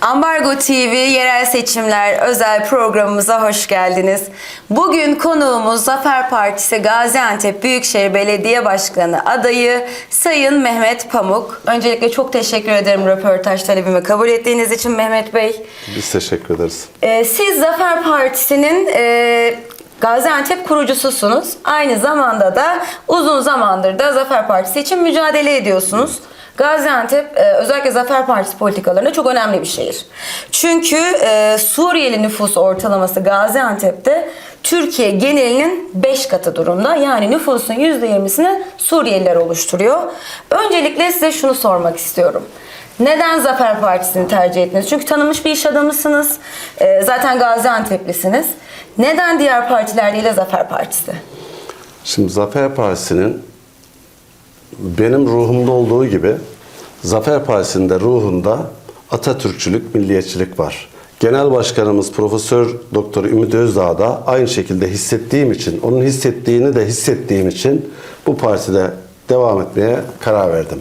Ambargo TV yerel seçimler özel programımıza hoş geldiniz. Bugün konuğumuz Zafer Partisi Gaziantep Büyükşehir Belediye Başkanı adayı Sayın Mehmet Pamuk. Öncelikle çok teşekkür ederim röportaj talebimi kabul ettiğiniz için Mehmet Bey. Biz teşekkür ederiz. Ee, siz Zafer Partisi'nin e, Gaziantep kurucususunuz. Aynı zamanda da uzun zamandır da Zafer Partisi için mücadele ediyorsunuz. Gaziantep e, özellikle Zafer Partisi politikalarında çok önemli bir şehir. Çünkü e, Suriyeli nüfus ortalaması Gaziantep'te Türkiye genelinin 5 katı durumda. Yani nüfusun %20'sini Suriyeliler oluşturuyor. Öncelikle size şunu sormak istiyorum. Neden Zafer Partisi'ni tercih ettiniz? Çünkü tanınmış bir iş adamısınız. Ee, zaten Gaziantep'lisiniz. Neden diğer partiler değil de Zafer Partisi? Şimdi Zafer Partisi'nin benim ruhumda olduğu gibi Zafer Partisi'nde ruhunda Atatürkçülük, milliyetçilik var. Genel Başkanımız Profesör Doktor Ümit Özdağ da aynı şekilde hissettiğim için, onun hissettiğini de hissettiğim için bu partide devam etmeye karar verdim.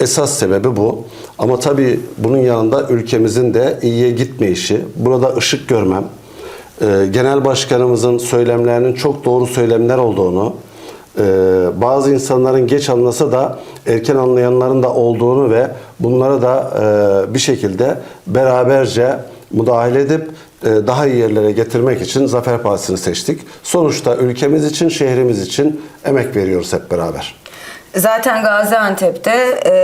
Esas sebebi bu. Ama tabii bunun yanında ülkemizin de iyiye gitmeyişi, burada ışık görmem, e, genel başkanımızın söylemlerinin çok doğru söylemler olduğunu, e, bazı insanların geç anlasa da erken anlayanların da olduğunu ve bunları da e, bir şekilde beraberce müdahale edip e, daha iyi yerlere getirmek için Zafer Partisi'ni seçtik. Sonuçta ülkemiz için, şehrimiz için emek veriyoruz hep beraber. Zaten Gaziantep'te e,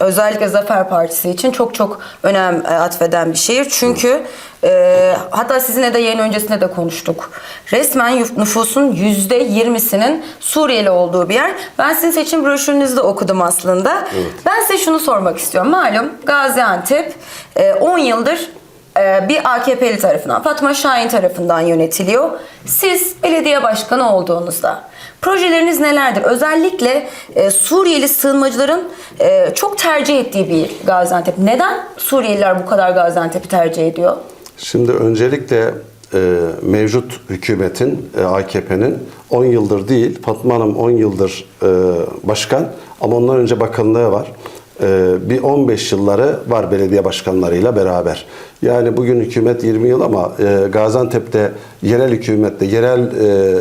özellikle Zafer Partisi için çok çok önem e, atfeden bir şehir. Çünkü e, hatta sizinle de yayın öncesinde de konuştuk. Resmen nüfusun %20'sinin Suriyeli olduğu bir yer. Ben sizin seçim broşürünüzü de okudum aslında. Ben size şunu sormak istiyorum. Malum Gaziantep e, 10 yıldır e, bir AKP'li tarafından, Fatma Şahin tarafından yönetiliyor. Siz belediye başkanı olduğunuzda projeleriniz nelerdir? Özellikle e, Suriyeli sığınmacıların e, çok tercih ettiği bir Gaziantep. Neden Suriyeliler bu kadar Gaziantep'i tercih ediyor? Şimdi öncelikle e, mevcut hükümetin, e, AKP'nin 10 yıldır değil, Fatma Hanım 10 yıldır e, başkan ama ondan önce bakanlığı var. E, bir 15 yılları var belediye başkanlarıyla beraber. Yani bugün hükümet 20 yıl ama e, Gaziantep'te yerel hükümette, yerel e,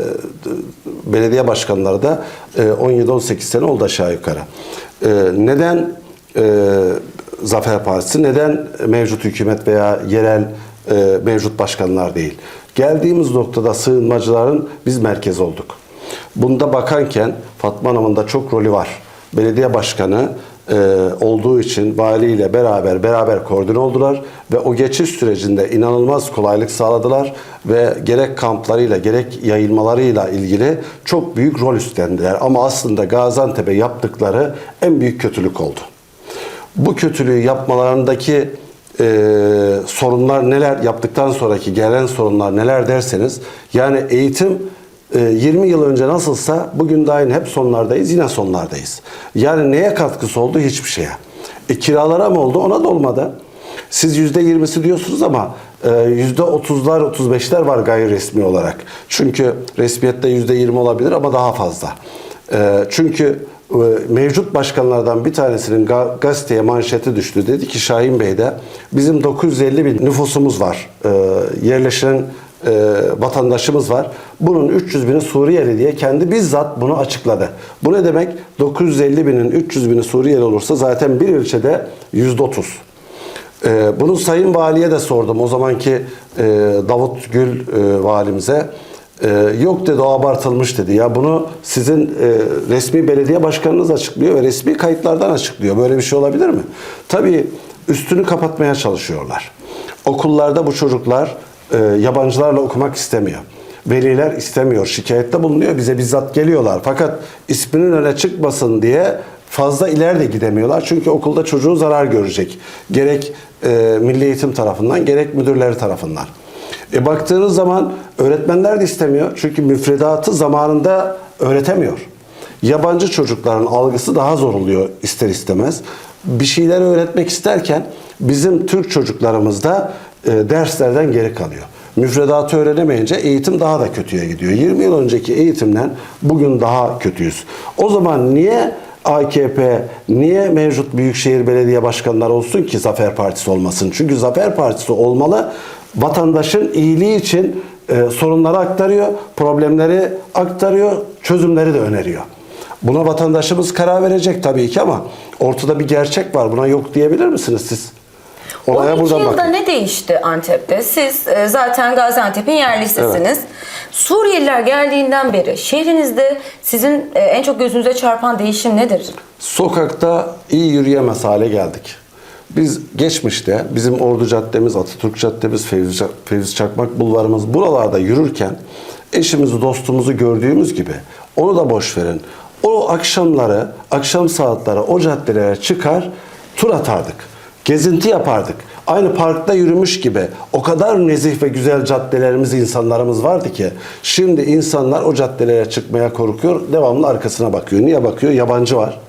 belediye başkanları da e, 17-18 sene oldu aşağı yukarı. E, neden e, Zafer Partisi, neden mevcut hükümet veya yerel e, mevcut başkanlar değil? Geldiğimiz noktada sığınmacıların biz merkez olduk. Bunda bakanken Fatma Hanım'ın da çok rolü var. Belediye başkanı e, olduğu için valiyle beraber beraber koordine oldular ve o geçiş sürecinde inanılmaz kolaylık sağladılar ve gerek kamplarıyla gerek yayılmalarıyla ilgili çok büyük rol üstlendiler. Ama aslında Gaziantep'e yaptıkları en büyük kötülük oldu. Bu kötülüğü yapmalarındaki e, sorunlar neler yaptıktan sonraki gelen sorunlar neler derseniz yani eğitim e, 20 yıl önce nasılsa bugün aynı hep sonlardayız yine sonlardayız. Yani neye katkısı oldu hiçbir şeye. E, kiralara mı oldu ona da olmadı. Siz yüzde yirmisi diyorsunuz ama e, yüzde otuzlar, otuz beşler var gayri resmi olarak. Çünkü resmiyette yüzde yirmi olabilir ama daha fazla. E, çünkü e, mevcut başkanlardan bir tanesinin ga- gazeteye manşeti düştü. Dedi ki Şahin Bey'de bizim 950 bin nüfusumuz var. E, yerleşen e, vatandaşımız var. Bunun 300 bini Suriyeli diye kendi bizzat bunu açıkladı. Bu ne demek? 950 binin 300 bini Suriyeli olursa zaten bir ilçede %30. Ee, bunu Sayın Vali'ye de sordum. O zamanki e, Davut Gül e, valimize. E, yok dedi o abartılmış dedi. Ya bunu sizin e, resmi belediye başkanınız açıklıyor ve resmi kayıtlardan açıklıyor. Böyle bir şey olabilir mi? Tabii üstünü kapatmaya çalışıyorlar. Okullarda bu çocuklar e, yabancılarla okumak istemiyor. Veliler istemiyor, şikayette bulunuyor. Bize bizzat geliyorlar. Fakat isminin öne çıkmasın diye fazla ileride gidemiyorlar. Çünkü okulda çocuğu zarar görecek. Gerek e, milli eğitim tarafından gerek müdürleri tarafından. E baktığınız zaman öğretmenler de istemiyor. Çünkü müfredatı zamanında öğretemiyor. Yabancı çocukların algısı daha zor oluyor ister istemez. Bir şeyler öğretmek isterken bizim Türk çocuklarımız da e, derslerden geri kalıyor. Müfredatı öğrenemeyince eğitim daha da kötüye gidiyor. 20 yıl önceki eğitimden bugün daha kötüyüz. O zaman niye AKP niye mevcut büyükşehir belediye başkanları olsun ki Zafer Partisi olmasın? Çünkü Zafer Partisi olmalı. Vatandaşın iyiliği için e, sorunları aktarıyor, problemleri aktarıyor, çözümleri de öneriyor. Buna vatandaşımız karar verecek tabii ki ama ortada bir gerçek var. Buna yok diyebilir misiniz siz? Olaya 12 buradan yılda bakın. ne değişti Antep'te? Siz e, zaten Gaziantep'in yerlisisiniz. Suriyeliler geldiğinden beri şehrinizde sizin e, en çok gözünüze çarpan değişim nedir? Sokakta iyi yürüyemez hale geldik. Biz geçmişte bizim Ordu Caddemiz, Atatürk Caddemiz, Fevzi, Çakmak Bulvarımız buralarda yürürken eşimizi dostumuzu gördüğümüz gibi onu da boş verin. O akşamları, akşam saatleri o caddelere çıkar tur atardık. Gezinti yapardık. Aynı parkta yürümüş gibi o kadar nezih ve güzel caddelerimiz, insanlarımız vardı ki şimdi insanlar o caddelere çıkmaya korkuyor, devamlı arkasına bakıyor. Niye bakıyor? Yabancı var.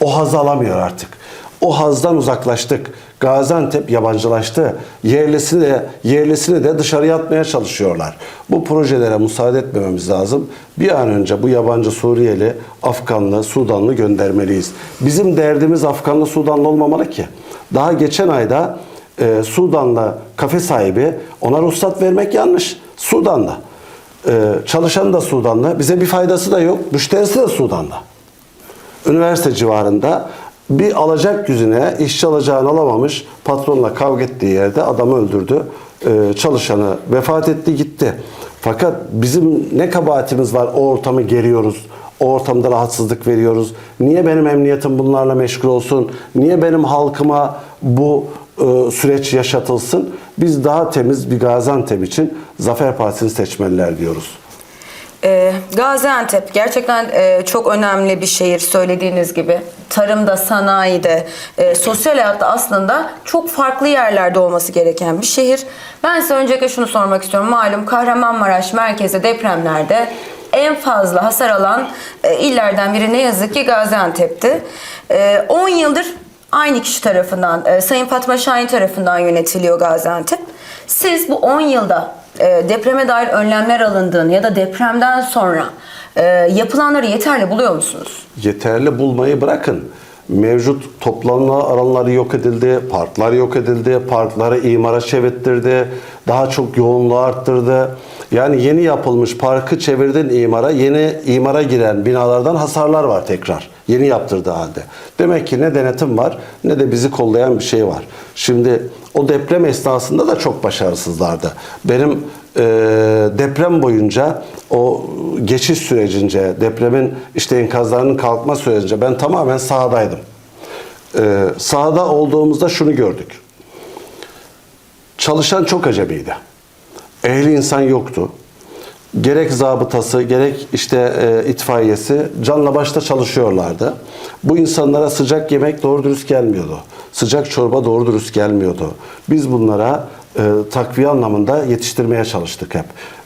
O haz alamıyor artık. O hazdan uzaklaştık. Gaziantep yabancılaştı. Yerlisini de yerlisini de dışarıya atmaya çalışıyorlar. Bu projelere müsaade etmememiz lazım. Bir an önce bu yabancı Suriyeli, Afganlı, Sudanlı göndermeliyiz. Bizim derdimiz Afganlı, Sudanlı olmamalı ki. Daha geçen ayda e, Sudanlı kafe sahibi ona ruhsat vermek yanlış. Sudanlı. E, çalışan da Sudanlı. Bize bir faydası da yok. Müşterisi de Sudanlı üniversite civarında bir alacak yüzüne işçi alacağını alamamış patronla kavga ettiği yerde adamı öldürdü. Ee, çalışanı vefat etti gitti. Fakat bizim ne kabahatimiz var o ortamı geriyoruz. O ortamda rahatsızlık veriyoruz. Niye benim emniyetim bunlarla meşgul olsun? Niye benim halkıma bu e, süreç yaşatılsın? Biz daha temiz bir Gaziantep için Zafer Partisi'ni seçmeliler diyoruz. Ee, Gaziantep gerçekten e, çok önemli bir şehir söylediğiniz gibi. Tarımda, sanayide, e, sosyal hayatta aslında çok farklı yerlerde olması gereken bir şehir. Ben size öncelikle şunu sormak istiyorum. Malum Kahramanmaraş merkezi depremlerde en fazla hasar alan e, illerden biri ne yazık ki Gaziantep'ti. E, 10 yıldır aynı kişi tarafından, e, Sayın Fatma Şahin tarafından yönetiliyor Gaziantep. Siz bu 10 yılda e, depreme dair önlemler alındığını ya da depremden sonra e, yapılanları yeterli buluyor musunuz? yeterli bulmayı bırakın. Mevcut toplanma alanları yok edildi, parklar yok edildi, parkları imara çevirttirdi, daha çok yoğunluğu arttırdı. Yani yeni yapılmış parkı çevirdin imara, yeni imara giren binalardan hasarlar var tekrar. Yeni yaptırdığı halde. Demek ki ne denetim var ne de bizi kollayan bir şey var. Şimdi o deprem esnasında da çok başarısızlardı. Benim e, deprem boyunca o geçiş sürecince, depremin işte enkazlarının kalkma sürecince ben tamamen sahadaydım. E, sahada olduğumuzda şunu gördük. Çalışan çok acemiydi. Ehli insan yoktu. Gerek zabıtası, gerek işte e, itfaiyesi canla başta çalışıyorlardı. Bu insanlara sıcak yemek doğru dürüst gelmiyordu. Sıcak çorba doğru dürüst gelmiyordu. Biz bunlara e, takviye anlamında yetiştirmeye çalıştık hep.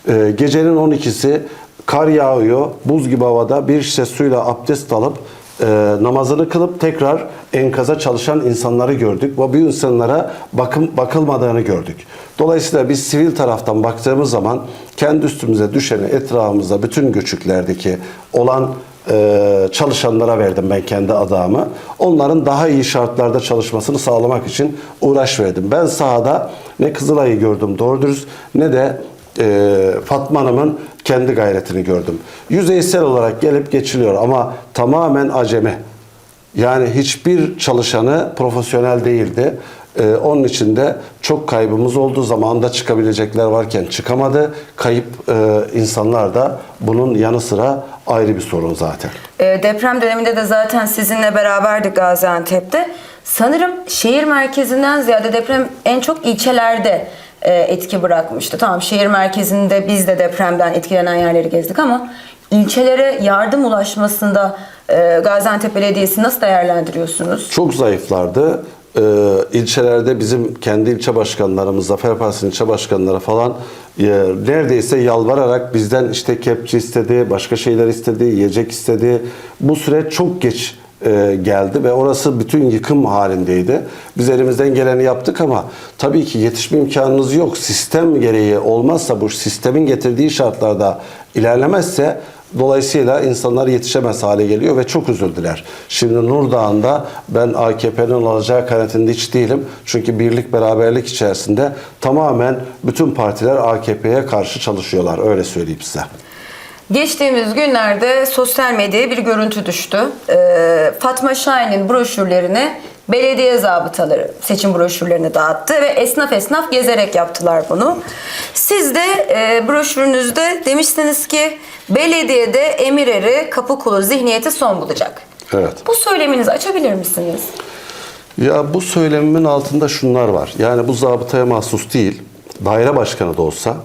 E, gecenin 12'si kar yağıyor, buz gibi havada bir şişe suyla abdest alıp e, namazını kılıp tekrar enkaza çalışan insanları gördük ve bu insanlara bakım bakılmadığını gördük. Dolayısıyla biz sivil taraftan baktığımız zaman kendi üstümüze düşeni etrafımızda bütün göçüklerdeki olan e, çalışanlara verdim ben kendi adamı. Onların daha iyi şartlarda çalışmasını sağlamak için uğraş verdim. Ben sahada ne Kızılay'ı gördüm doğru dürüst ne de e, Fatma Hanım'ın kendi gayretini gördüm. Yüzeysel olarak gelip geçiliyor ama tamamen acemi. Yani hiçbir çalışanı profesyonel değildi. Ee, onun için de çok kaybımız oldu. Zamanında çıkabilecekler varken çıkamadı. Kayıp e, insanlar da bunun yanı sıra ayrı bir sorun zaten. E, deprem döneminde de zaten sizinle beraberdik Gaziantep'te. Sanırım şehir merkezinden ziyade deprem en çok ilçelerde etki bırakmıştı. Tamam şehir merkezinde biz de depremden etkilenen yerleri gezdik ama ilçelere yardım ulaşmasında e, Gaziantep Belediyesi nasıl değerlendiriyorsunuz? Çok zayıflardı. Ee, ilçelerde bizim kendi ilçe başkanlarımız, Zafer Partisi'nin ilçe başkanları falan e, neredeyse yalvararak bizden işte kepçe istedi, başka şeyler istedi, yiyecek istedi. Bu süreç çok geç e, geldi ve orası bütün yıkım halindeydi. Biz elimizden geleni yaptık ama tabii ki yetişme imkanınız yok. Sistem gereği olmazsa bu sistemin getirdiği şartlarda ilerlemezse Dolayısıyla insanlar yetişemez hale geliyor ve çok üzüldüler. Şimdi Nurdağ'ında ben AKP'nin olacağı kanaatinde hiç değilim. Çünkü birlik beraberlik içerisinde tamamen bütün partiler AKP'ye karşı çalışıyorlar. Öyle söyleyeyim size. Geçtiğimiz günlerde sosyal medyaya bir görüntü düştü. Ee, Fatma Şahin'in broşürlerini belediye zabıtaları seçim broşürlerini dağıttı ve esnaf esnaf gezerek yaptılar bunu. Siz de e, broşürünüzde demişsiniz ki belediyede emir eri kapı kulu zihniyeti son bulacak. Evet. Bu söyleminizi açabilir misiniz? Ya bu söylemimin altında şunlar var. Yani bu zabıtaya mahsus değil. Daire başkanı da olsa,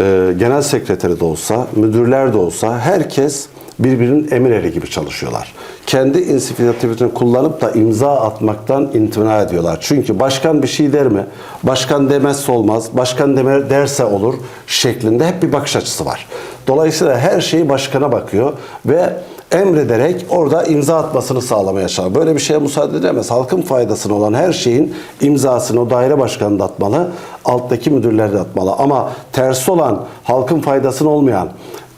e, genel sekreteri de olsa, müdürler de olsa herkes birbirinin emir eri gibi çalışıyorlar. Kendi inisiyatifini kullanıp da imza atmaktan imtina ediyorlar. Çünkü başkan bir şey der mi? Başkan demezse olmaz, başkan deme, derse olur şeklinde hep bir bakış açısı var. Dolayısıyla her şey başkana bakıyor ve emrederek orada imza atmasını sağlamaya çalışıyor. Böyle bir şeye müsaade edemez. Halkın faydasına olan her şeyin imzasını o daire başkanı atmalı, alttaki müdürler de atmalı. Ama tersi olan, halkın faydasına olmayan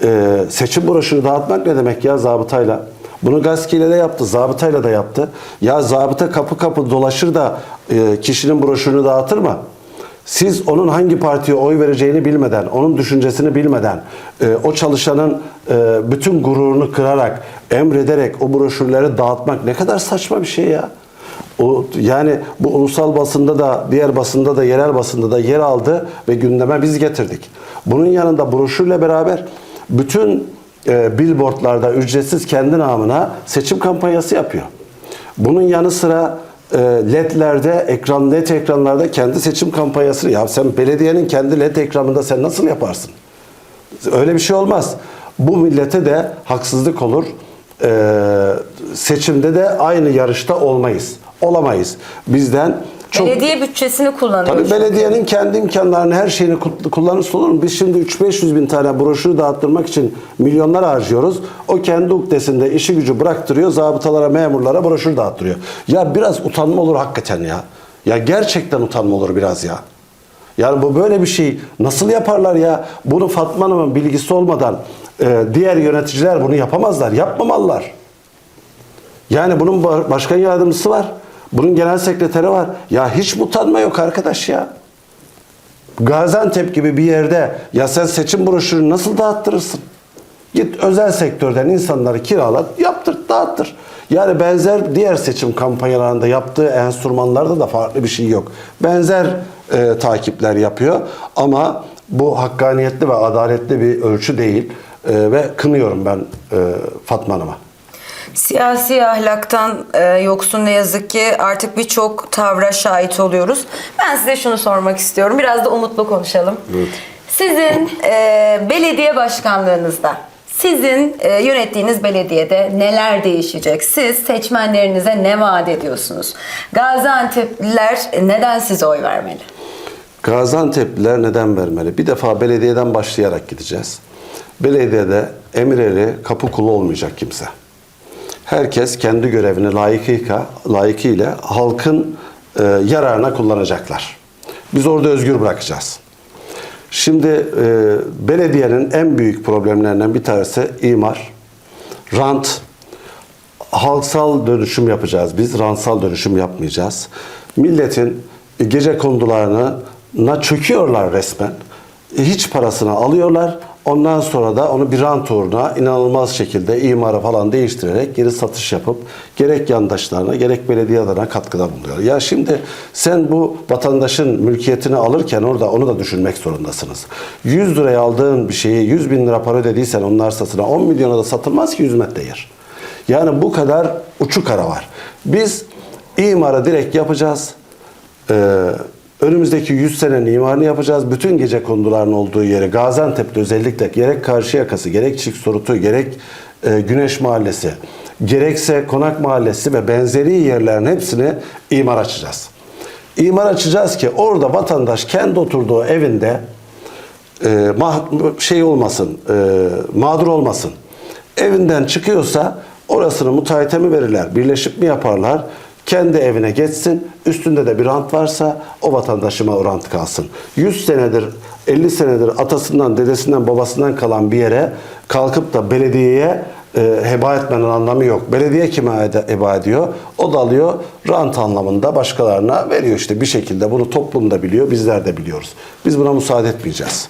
e, seçim broşürü dağıtmak ne demek ya zabıtayla? Bunu Gaski'yle de yaptı, zabıtayla da yaptı. Ya zabıta kapı kapı dolaşır da e, kişinin broşürünü dağıtır mı? Siz onun hangi partiye oy vereceğini bilmeden, onun düşüncesini bilmeden, e, o çalışanın e, bütün gururunu kırarak, emrederek o broşürleri dağıtmak ne kadar saçma bir şey ya. O, yani bu ulusal basında da, diğer basında da, yerel basında da yer aldı ve gündeme biz getirdik. Bunun yanında broşürle beraber bütün e, billboardlarda ücretsiz kendi namına seçim kampanyası yapıyor. Bunun yanı sıra e, LED'lerde, ekran LED ekranlarda kendi seçim kampanyasını ya sen belediyenin kendi LED ekranında sen nasıl yaparsın? Öyle bir şey olmaz. Bu millete de haksızlık olur. Ee, seçimde de aynı yarışta olmayız. Olamayız. Bizden çok Belediye bütçesini kullanıyor. Tabii belediyenin kendi imkanlarını, her şeyini kullanırsa olur mu? Biz şimdi 3-500 bin tane broşür dağıttırmak için milyonlar harcıyoruz. O kendi ukdesinde işi gücü bıraktırıyor, zabıtalara, memurlara broşür dağıttırıyor. Ya biraz utanma olur hakikaten ya. Ya gerçekten utanma olur biraz ya. Yani bu böyle bir şey nasıl yaparlar ya? Bunu Fatma Hanım'ın bilgisi olmadan e, diğer yöneticiler bunu yapamazlar, yapmamalılar. Yani bunun ba- başkan yardımcısı var. Bunun genel sekreteri var. Ya hiç mi utanma yok arkadaş ya. Gaziantep gibi bir yerde ya sen seçim broşürünü nasıl dağıttırırsın? Git özel sektörden insanları kiralat, yaptır, dağıttır. Yani benzer diğer seçim kampanyalarında yaptığı enstrümanlarda da farklı bir şey yok. Benzer e, takipler yapıyor ama bu hakkaniyetli ve adaletli bir ölçü değil E, ve kınıyorum ben e, Fatma Hanım'a. Siyasi ahlaktan e, yoksun ne yazık ki artık birçok tavra şahit oluyoruz. Ben size şunu sormak istiyorum. Biraz da umutlu konuşalım. Sizin e, belediye başkanlığınızda, sizin e, yönettiğiniz belediyede neler değişecek? Siz seçmenlerinize ne vaat ediyorsunuz? Gaziantep'liler neden size oy vermeli? Gaziantep'liler neden vermeli? Bir defa belediyeden başlayarak gideceğiz. Belediyede emir eri, kapı kulu olmayacak kimse. Herkes kendi görevini layıkıyla, layıkıyla halkın e, yararına kullanacaklar. Biz orada özgür bırakacağız. Şimdi e, belediyenin en büyük problemlerinden bir tanesi imar, rant, halksal dönüşüm yapacağız. Biz rantsal dönüşüm yapmayacağız. Milletin gece kondularına çöküyorlar resmen. Hiç parasını alıyorlar. Ondan sonra da onu bir rant uğruna inanılmaz şekilde imarı falan değiştirerek geri satış yapıp gerek yandaşlarına gerek belediye adına katkıda bulunuyor. Ya şimdi sen bu vatandaşın mülkiyetini alırken orada onu da düşünmek zorundasınız. 100 liraya aldığın bir şeyi 100 bin lira para ödediysen onun arsasına 10 milyona da satılmaz ki 100 metre yer. Yani bu kadar uçuk ara var. Biz imarı direkt yapacağız. Ee, önümüzdeki 100 senenin imarını yapacağız. Bütün gece konduların olduğu yere Gaziantep'te özellikle gerek Karşıyakası, gerek Çiftsorutu, gerek e, Güneş Mahallesi, gerekse Konak Mahallesi ve benzeri yerlerin hepsini imar açacağız. İmar açacağız ki orada vatandaş kendi oturduğu evinde e, mah- şey olmasın, e, mağdur olmasın. Evinden çıkıyorsa orasını müteahhite mi verirler, birleşip mi yaparlar? Kendi evine geçsin. Üstünde de bir rant varsa o vatandaşıma o rant kalsın. 100 senedir 50 senedir atasından, dedesinden, babasından kalan bir yere kalkıp da belediyeye e, heba etmenin anlamı yok. Belediye kime heba ediyor? O da alıyor rant anlamında başkalarına veriyor işte bir şekilde. Bunu toplum da biliyor, bizler de biliyoruz. Biz buna müsaade etmeyeceğiz.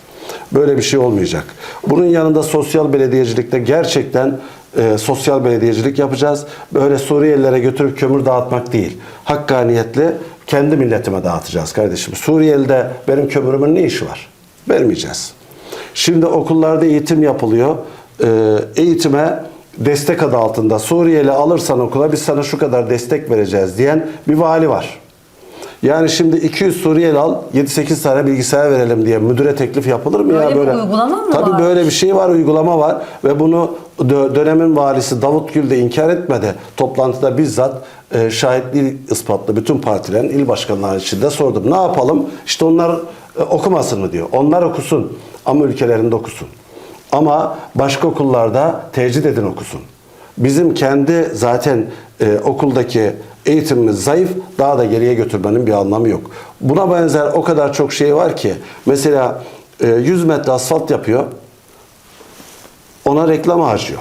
Böyle bir şey olmayacak. Bunun yanında sosyal belediyecilikte gerçekten e, sosyal belediyecilik yapacağız. Böyle Suriyelilere götürüp kömür dağıtmak değil. Hakkaniyetli kendi milletime dağıtacağız kardeşim. Suriyeli'de benim kömürümün ne işi var? Vermeyeceğiz. Şimdi okullarda eğitim yapılıyor. Ee, eğitime destek adı altında Suriyeli alırsan okula biz sana şu kadar destek vereceğiz diyen bir vali var. Yani şimdi 200 Suriyeli al 7-8 tane bilgisayar verelim diye müdüre teklif yapılır mı ya Böyle bir böyle? uygulama mı Tabii var? böyle bir şey var, uygulama var ve bunu dönemin valisi Davut Gül de inkar etmedi. Toplantıda bizzat e, şahitliği ispatlı bütün partilerin il başkanları içinde sordum. Ne yapalım? İşte onlar e, okumasın mı diyor. Onlar okusun ama ülkelerinde okusun. Ama başka okullarda tecrid edin okusun. Bizim kendi zaten e, okuldaki eğitimimiz zayıf, daha da geriye götürmenin bir anlamı yok. Buna benzer o kadar çok şey var ki, mesela e, 100 metre asfalt yapıyor, ona reklam harcıyor.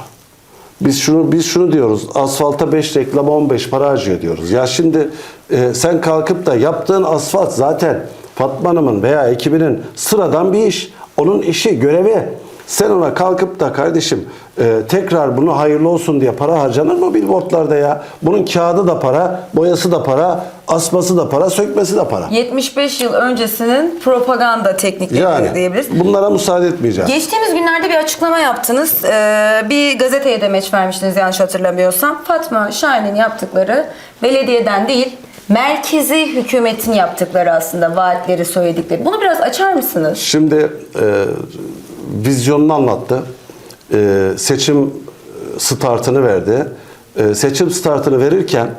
Biz şunu biz şunu diyoruz. Asfalta 5 reklam 15 para harcıyor diyoruz. Ya şimdi e, sen kalkıp da yaptığın asfalt zaten Fatma Hanım'ın veya ekibinin sıradan bir iş. Onun işi, görevi. Sen ona kalkıp da kardeşim e, tekrar bunu hayırlı olsun diye para harcanır mı billboardlarda ya? Bunun kağıdı da para, boyası da para, asması da para, sökmesi de para. 75 yıl öncesinin propaganda teknikleri Yani diyebiliriz. bunlara müsaade etmeyeceğiz. Geçtiğimiz günlerde bir açıklama yaptınız. Ee, bir gazeteye demeç vermiştiniz yanlış hatırlamıyorsam. Fatma Şahin'in yaptıkları belediyeden değil, merkezi hükümetin yaptıkları aslında vaatleri söyledikleri. Bunu biraz açar mısınız? Şimdi e, vizyonunu anlattı. E, seçim startını verdi. E, seçim startını verirken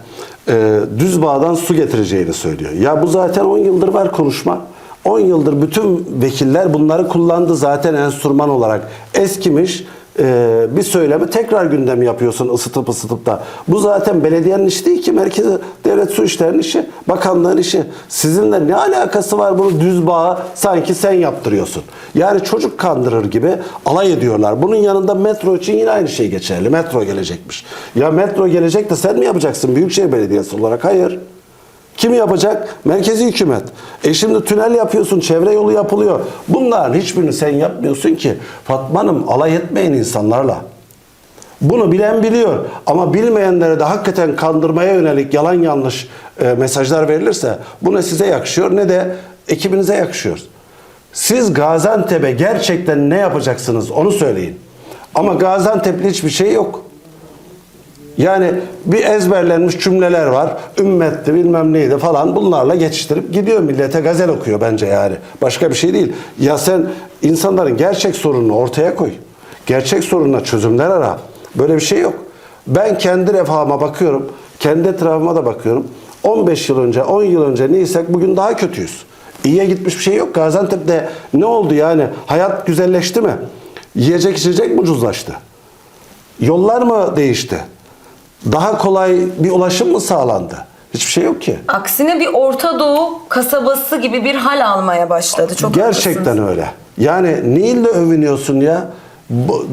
e, düz bağdan su getireceğini söylüyor. Ya bu zaten 10 yıldır var konuşma. 10 yıldır bütün vekiller bunları kullandı zaten enstrüman olarak. Eskimiş e, bir söylemi tekrar gündem yapıyorsun ısıtıp ısıtıp da. Bu zaten belediyenin işi değil ki merkezi devlet su işlerinin işi, bakanlığın işi. Sizinle ne alakası var bunu düz bağı sanki sen yaptırıyorsun. Yani çocuk kandırır gibi alay ediyorlar. Bunun yanında metro için yine aynı şey geçerli. Metro gelecekmiş. Ya metro gelecek de sen mi yapacaksın Büyükşehir Belediyesi olarak? Hayır. Kim yapacak? Merkezi hükümet. E şimdi tünel yapıyorsun, çevre yolu yapılıyor. Bunların hiçbirini sen yapmıyorsun ki. Fatma Hanım alay etmeyin insanlarla. Bunu bilen biliyor. Ama bilmeyenlere de hakikaten kandırmaya yönelik yalan yanlış e, mesajlar verilirse bu ne size yakışıyor ne de ekibinize yakışıyor. Siz Gaziantep'e gerçekten ne yapacaksınız onu söyleyin. Ama Gaziantep'li hiçbir şey yok. Yani bir ezberlenmiş cümleler var. Ümmetti bilmem neydi falan bunlarla geçiştirip gidiyor millete gazel okuyor bence yani. Başka bir şey değil. Ya sen insanların gerçek sorununu ortaya koy. Gerçek sorununa çözümler ara. Böyle bir şey yok. Ben kendi refahıma bakıyorum. Kendi etrafıma da bakıyorum. 15 yıl önce, 10 yıl önce neysek bugün daha kötüyüz. İyiye gitmiş bir şey yok. Gaziantep'te ne oldu yani? Hayat güzelleşti mi? Yiyecek içecek mi ucuzlaştı? Yollar mı değişti? Daha kolay bir ulaşım mı sağlandı? Hiçbir şey yok ki. Aksine bir Orta Doğu kasabası gibi bir hal almaya başladı. Çok Gerçekten haklısınız. öyle. Yani neyle övünüyorsun ya?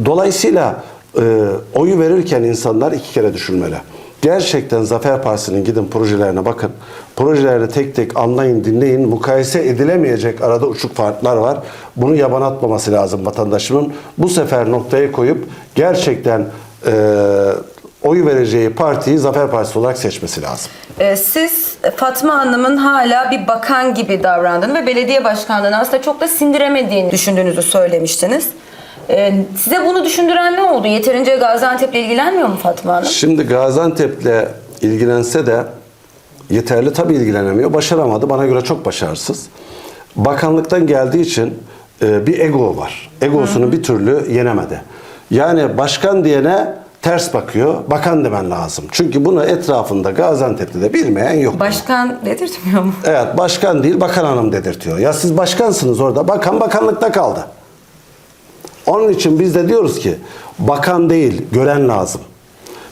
Dolayısıyla e, oyu verirken insanlar iki kere düşünmeli. Gerçekten Zafer Partisi'nin gidin projelerine bakın. Projelerini tek tek anlayın, dinleyin. Mukayese edilemeyecek arada uçuk farklar var. Bunu yaban atmaması lazım vatandaşımın. Bu sefer noktaya koyup gerçekten e, oy vereceği partiyi Zafer Partisi olarak seçmesi lazım. Ee, siz Fatma Hanım'ın hala bir bakan gibi davrandığını ve belediye başkanlığını aslında çok da sindiremediğini düşündüğünüzü söylemiştiniz. Ee, size bunu düşündüren ne oldu? Yeterince Gaziantep'le ilgilenmiyor mu Fatma Hanım? Şimdi Gaziantep'le ilgilense de yeterli tabii ilgilenemiyor. Başaramadı. Bana göre çok başarısız. Bakanlıktan geldiği için e, bir ego var. Egosunu bir türlü yenemedi. Yani başkan diyene ters bakıyor. Bakan demen lazım. Çünkü bunu etrafında Gaziantep'te de bilmeyen yok. Başkan dedirtmiyor mu? Evet başkan değil bakan hanım dedirtiyor. Ya siz başkansınız orada. Bakan bakanlıkta kaldı. Onun için biz de diyoruz ki bakan değil gören lazım.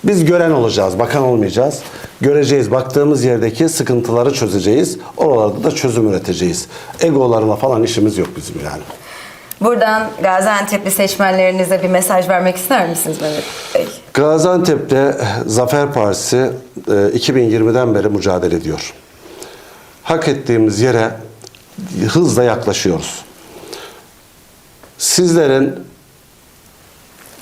Biz gören olacağız, bakan olmayacağız. göreceğiz. Baktığımız yerdeki sıkıntıları çözeceğiz. Oralarda da çözüm üreteceğiz. Egolarla falan işimiz yok bizim yani. Buradan Gaziantep'li seçmenlerinize bir mesaj vermek ister misiniz Mehmet Bey? Gaziantep'te Zafer Partisi e, 2020'den beri mücadele ediyor. Hak ettiğimiz yere hızla yaklaşıyoruz. Sizlerin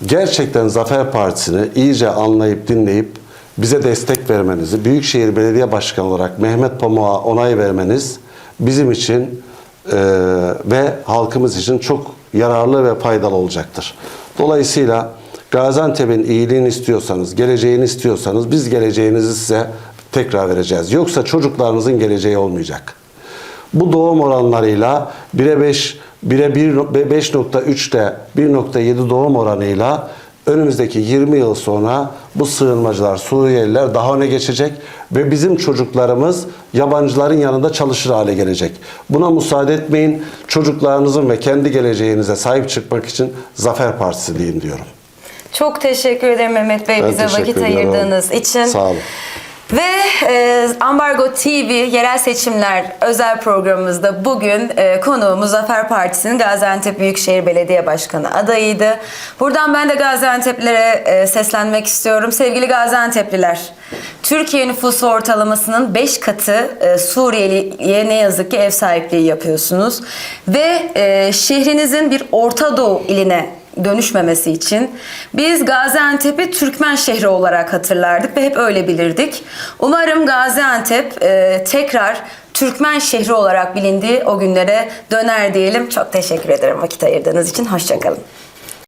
gerçekten Zafer Partisi'ni iyice anlayıp dinleyip bize destek vermenizi, Büyükşehir Belediye Başkanı olarak Mehmet Pamuk'a onay vermeniz bizim için e, ve halkımız için çok yararlı ve faydalı olacaktır. Dolayısıyla Gaziantep'in iyiliğini istiyorsanız, geleceğini istiyorsanız biz geleceğinizi size tekrar vereceğiz. Yoksa çocuklarınızın geleceği olmayacak. Bu doğum oranlarıyla 1'e 5, 1'e 5.3'te 1.7 doğum oranıyla önümüzdeki 20 yıl sonra bu sığınmacılar, Suriyeliler daha öne geçecek ve bizim çocuklarımız yabancıların yanında çalışır hale gelecek. Buna müsaade etmeyin. Çocuklarınızın ve kendi geleceğinize sahip çıkmak için Zafer Partisi deyin diyorum. Çok teşekkür ederim Mehmet Bey Ben bize vakit ediyorum. ayırdığınız için. Sağ olun. Ve e, Ambargo TV yerel seçimler özel programımızda bugün e, konuğumuz Zafer Partisi'nin Gaziantep Büyükşehir Belediye Başkanı adayıydı. Buradan ben de Gaziantep'lilere e, seslenmek istiyorum. Sevgili Gaziantep'liler, Türkiye nüfusu ortalamasının 5 katı e, Suriyeli'ye ne yazık ki ev sahipliği yapıyorsunuz. Ve e, şehrinizin bir Orta Doğu iline dönüşmemesi için biz Gaziantep'i Türkmen şehri olarak hatırlardık ve hep öyle bilirdik. Umarım Gaziantep e, tekrar Türkmen şehri olarak bilindiği o günlere döner diyelim. Çok teşekkür ederim vakit ayırdığınız için. Hoşçakalın.